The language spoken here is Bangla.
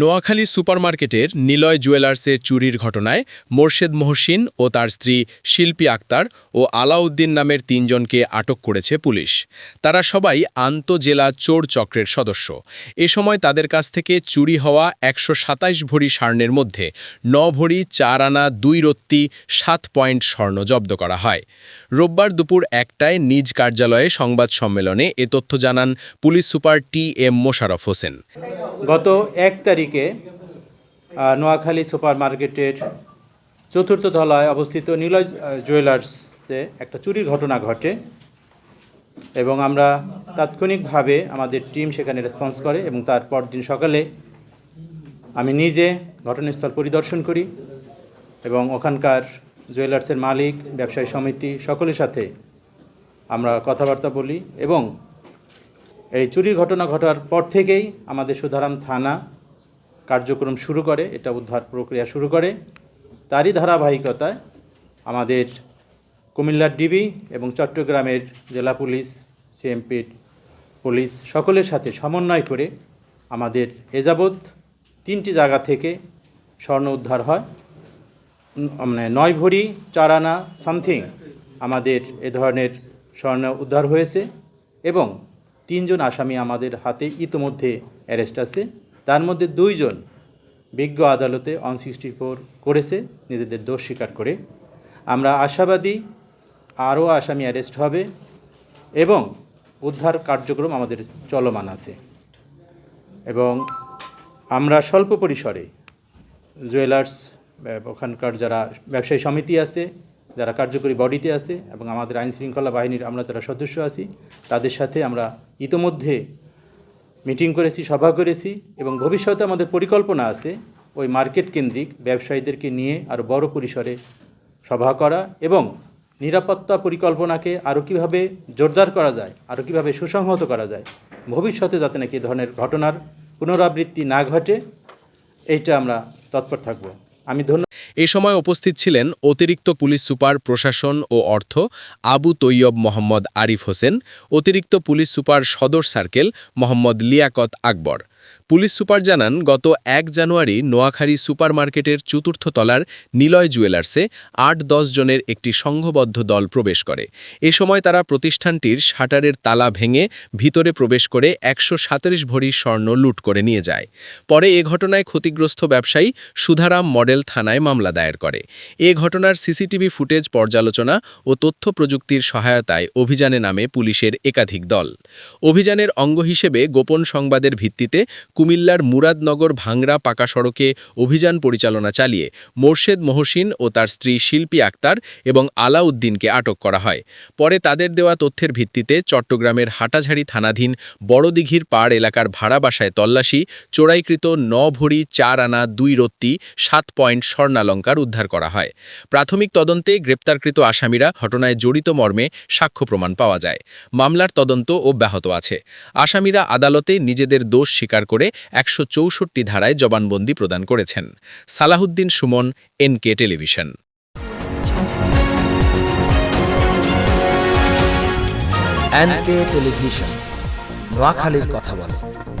নোয়াখালী সুপারমার্কেটের নিলয় জুয়েলার্সে চুরির ঘটনায় মোর্শেদ মহসিন ও তার স্ত্রী শিল্পী আক্তার ও আলাউদ্দিন নামের তিনজনকে আটক করেছে পুলিশ। তারা সবাই আন্তজেলা চোর চক্রের সদস্য। এ সময় তাদের কাছ থেকে চুরি হওয়া একশো ভরি স্বর্ণের মধ্যে ন ভরি, চার আনা, দুই রত্তি, সাত পয়েন্ট স্বর্ণ জব্দ করা হয়। রোববার দুপুর একটায় নিজ কার্যালয়ে সংবাদ সম্মেলনে এ তথ্য জানান police super T M Mosharraf Hossain. গত এক তারিখে নোয়াখালী সুপার মার্কেটের চতুর্থ তলায় অবস্থিত নীলয় জুয়েলার্সে একটা চুরির ঘটনা ঘটে এবং আমরা তাৎক্ষণিকভাবে আমাদের টিম সেখানে রেসপন্স করে এবং তারপর দিন সকালে আমি নিজে ঘটনাস্থল পরিদর্শন করি এবং ওখানকার জুয়েলার্সের মালিক, ব্যবসায়ী সমিতি সকলের সাথে আমরা কথাবার্তা বলি এবং এই চুরির ঘটনা ঘটার পর থেকেই আমাদের সুধারাম থানা কার্যক্রম শুরু করে, এটা উদ্ধার প্রক্রিয়া শুরু করে। তারই ধারাবাহিকতায় আমাদের কুমিল্লার ডিবি এবং চট্টগ্রামের জেলা পুলিশ সিএমপির পুলিশ সকলের সাথে সমন্বয় করে আমাদের এযাবৎ তিনটি জায়গা থেকে স্বর্ণ উদ্ধার হয়। মানে নয় ভরি চার আনা সামথিং আমাদের এ ধরনের স্বর্ণ উদ্ধার হয়েছে এবং তিনজন আসামি আমাদের হাতে ইতোমধ্যে অ্যারেস্ট আছে। তার মধ্যে দুইজন বিজ্ঞ আদালতে অন সিক্সটি ফোর করেছে, নিজেদের দোষ স্বীকার করে। আমরা আশাবাদী আরও আসামি অ্যারেস্ট হবে এবং উদ্ধার কার্যক্রম আমাদের চলমান আছে। এবং আমরা স্বল্প পরিসরে জুয়েলার্স ওখানকার যারা ব্যবসায়ী সমিতি আছে যারা কার্যকরী বডিতে আছে এবং আমাদের আইন শৃঙ্খলা বাহিনীর আমরা যারা সদস্য আছি, তাদের সাথে আমরা ইতোমধ্যে মিটিং করেছি, সভা করেছি এবং ভবিষ্যতে আমাদের পরিকল্পনা আছে ওই মার্কেট কেন্দ্রিক ব্যবসায়ীদেরকে নিয়ে আরও বড় পরিসরে সভা করা এবং নিরাপত্তা পরিকল্পনাকে আরও কীভাবে জোরদার করা যায় আরও কীভাবে সুসংহত করা যায়, ভবিষ্যতে যাতে নাকি ধরনের ঘটনার পুনরাবৃত্তি না ঘটে, এইটা আমরা তৎপর থাকব। আমি ধন্য এ সময় উপস্থিত ছিলেন অতিরিক্ত পুলিশ সুপার প্রশাসন ও অর্থ আবু তৈয়ব মোহাম্মদ আরিফ হোসেন, অতিরিক্ত পুলিশ সুপার সদর circle Mohammad Liaquat Akbar. Police super জানান, গত এক জানুয়ারি নোয়াখালী সুপার মার্কেটের চতুর্থ তলার নিলয় জুয়েলার্সে আট দশ জনের একটি সংঘবদ্ধ দল প্রবেশ করে। এ সময় তারা প্রতিষ্ঠানটির শাটারের তালা ভেঙে ভিতরে প্রবেশ করে একশো ভরি স্বর্ণ লুট করে নিয়ে যায়। পরে এ ঘটনায় ক্ষতিগ্রস্ত ব্যবসায়ী সুধারাম মডেল থানায় মামলা দায়ের করে। এ ঘটনার সিসিটিভি ফুটেজ পর্যালোচনা ও তথ্য প্রযুক্তির সহায়তায় অভিযানে নামে পুলিশের একাধিক দল। অভিযানের অঙ্গ হিসেবে গোপন সংবাদের ভিত্তিতে কুমিল্লার মুরাদনগর ভাংরা পাকা সড়কে অভিযান পরিচালনা চালিয়ে মোর্শেদ মহসিন ও তার স্ত্রী শিল্পী আক্তার এবং আলাউদ্দিনকে আটক করা হয়। পরে তাদের দেওয়া তথ্যের ভিত্তিতে চট্টগ্রামের হাটাঝাড়ি থানাধীন বড়দিঘির পাড় এলাকার ভাড়া বাসায় তল্লাশি, চোরাইকৃত ন ভরি চার আনা দুই রত্তি, সাত পয়েন্ট স্বর্ণালঙ্কার উদ্ধার করা হয়। প্রাথমিক তদন্তে গ্রেপ্তারকৃত আসামিরা ঘটনায় জড়িত মর্মে সাক্ষ্য প্রমাণ পাওয়া যায়। মামলার তদন্ত অব্যাহত আছে। আসামিরা আদালতে নিজেদের দোষ স্বীকার করে একশো চৌষট্টি ধারায় জবানবন্দি প্রদান করেছেন। Salahuddin Suman, NK television. Television, নোয়াখালীর কথা বলে।